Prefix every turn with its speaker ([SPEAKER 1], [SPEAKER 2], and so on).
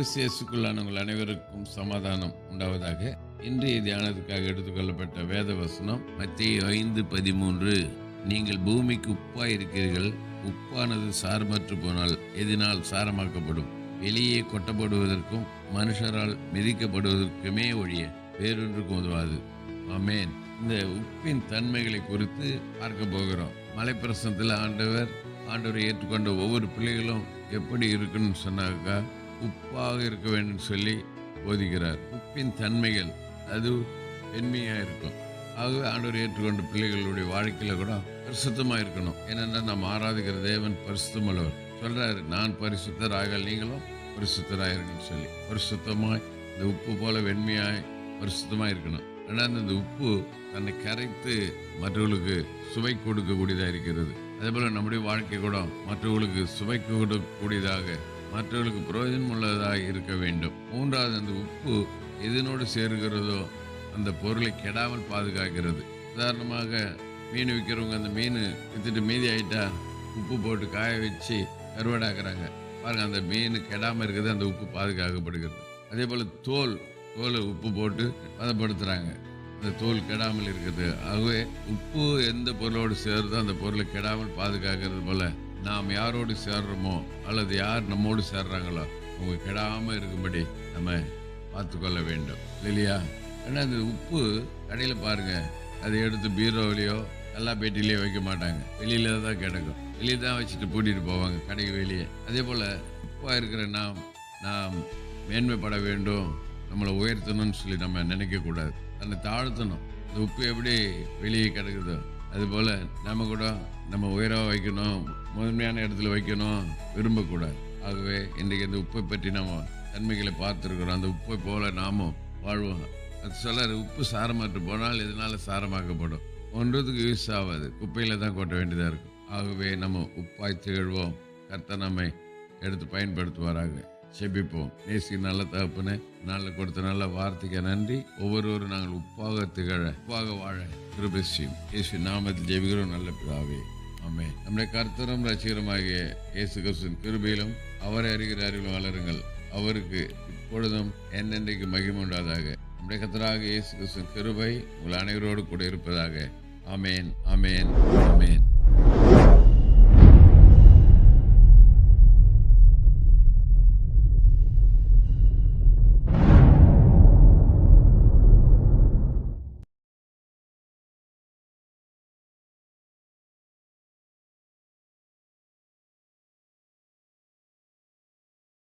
[SPEAKER 1] கிறிஸ்தியசுக்குள்ளானவங்கள் அனைவருக்கும் சமாதானம் உண்டாவதாக. இன்றைய தியானத்துக்காக எடுத்துக்கொள்ளப்பட்ட வேத வசனம் மத்திய ஐந்து பதிமூன்று. நீங்கள் பூமிக்கு உப்பா இருக்கிறீர்கள் உப்பானது சாரமற்று போனால் எதினால் சாரமாக்கப்படும். வெளியே கொட்டப்படுவதற்கும் மனுஷரால் மிதிக்கப்படுவதற்குமே ஒழிய வேறொன்றுக்கும் உதவாது. ஆமேன். இந்த உப்பின் தன்மைகளை குறித்து பார்க்க போகிறோம். மலைப்பிரசனத்தில் ஆண்டவர் ஆண்டவரை ஏற்றுக்கொண்ட ஒவ்வொரு பிள்ளைகளும் எப்படி இருக்குன்னு சொன்னாக்கா உப்பாக இருக்க வேண்டும் சொல்லி போதிக்கிறார். உப்பின் தன்மைகள் அது வெண்மையாக இருக்கும். ஆகவே ஆண்டவர் ஏற்றுக்கொண்ட பிள்ளைகளுடைய வாழ்க்கையில் கூட பரிசுத்தமாக இருக்கணும். ஏனென்றால் நாம் ஆராதிக்கிற தேவன் பரிசுத்தமுள்ளவர். சொல்கிறாரு நான் பரிசுத்தர் ஆகல் நீங்களும் பரிசுத்தராயிருங்கன்னு சொல்லி. பரிசுத்தமாய் இந்த உப்பு போல வெண்மையாய் பரிசுத்தமாக இருக்கணும். ஆனால் இந்த உப்பு தன்னை கரைத்து மற்றவர்களுக்கு சுவை கொடுக்கக்கூடியதாக இருக்கிறது. அதே போல் நம்முடைய வாழ்க்கை கூட மற்றவர்களுக்கு சுவை கொடுக்கக்கூடியதாக மற்றவர்களுக்கு புரோஜனம் உள்ளதாக இருக்க வேண்டும். மூன்றாவது அந்த உப்பு எதனோடு சேருகிறதோ அந்த பொருளை கெடாமல் பாதுகாக்கிறது. உதாரணமாக மீன் விற்கிறவங்க அந்த மீன் வித்துட்டு மீதி ஆகிட்டா உப்பு போட்டு காய வச்சு கருவடாக்குறாங்க. பாருங்கள் அந்த மீன் கெடாமல் இருக்கிறது அந்த உப்பு பாதுகாக்கப்படுகிறது. அதே போல் தோல் தோலை உப்பு போட்டு பதப்படுத்துகிறாங்க அந்த தோல் கெடாமல் இருக்குது. ஆகவே உப்பு எந்த பொருளோடு சேருதோ அந்த பொருளை கெடாமல் பாதுகாக்கிறது போல் நாம் யாரோடு சேர்றோமோ அல்லது யார் நம்மோடு சேர்றாங்களோ அவங்க கெடாமல் இருக்கும்படி நம்ம பார்த்துக்கொள்ள வேண்டும். இல்லையா? ஏன்னா அந்த உப்பு கடையில் பாருங்க. அதை எடுத்து பீரோவிலையோ எல்லா பேட்டிலையோ வைக்க மாட்டாங்க. வெளியில தான் கிடக்கும். வெளியே தான் வச்சுட்டு பூட்டிட்டு போவாங்க கடைக்கு வெளியே. அதே போல் உப்பாக இருக்கிற நாம் நாம் மேன்மைப்பட வேண்டும். நம்மளை உயர்த்தணும்னு சொல்லி நம்ம நினைக்கக்கூடாது. தன்னை தாழ்த்தணும். இந்த உப்பு எப்படி வெளியே கிடக்குதோ அதுபோல் நம்ம கூட நம்ம உயராக வைக்கணும் முதன்மையான இடத்துல வைக்கணும் விரும்பக்கூடாது. ஆகவே இன்றைக்கு இந்த உப்பை பற்றி நம்ம தன்மைகளை பார்த்துருக்குறோம். அந்த உப்பை போல் நாமும் வாழ்வோம். அது சொல்ல உப்பு சாரமாற்று போனால் இதனால் சாரமாக்கப்படும்? ஒன்றதுக்கு யூஸ் ஆகாது. குப்பையில் தான் கொட்ட வேண்டியதாக இருக்கும். ஆகவே நம்ம உப்பாய் திகழ்வோம். கர்த்த நம்மை எடுத்து பயன்படுத்துவாராக. செபிப்போம். நேசி நல்ல தகப்பனே நல்ல கொடுத்த நல்ல வார்த்தைக்கு நன்றி. ஒவ்வொருவரும் நாங்கள் உப்பாக திகழ உப்பாக வாழ கிருபசியும் இயேசு நாமத்தில் ஜெபிக்கிறோம் நல்ல பிதாவே. ஆமே நம்முடைய கர்த்தரும் ரசிகரமாகிய இயேசு கிறிஸ்துவின் கிருபையிலும் அவரை அறிகிற அறிவிலும் வளருங்கள். அவருக்கு இப்பொழுதும் என்னென்றைக்கு மகிமுண்டாதாக நம்முடைய கர்த்தராக இயேசு கிறிஸ்துவின் கிருபை உங்கள் அனைவரோடு கூட இருப்பதாக. ஆமேன் ஆமேன் ஆமேன்.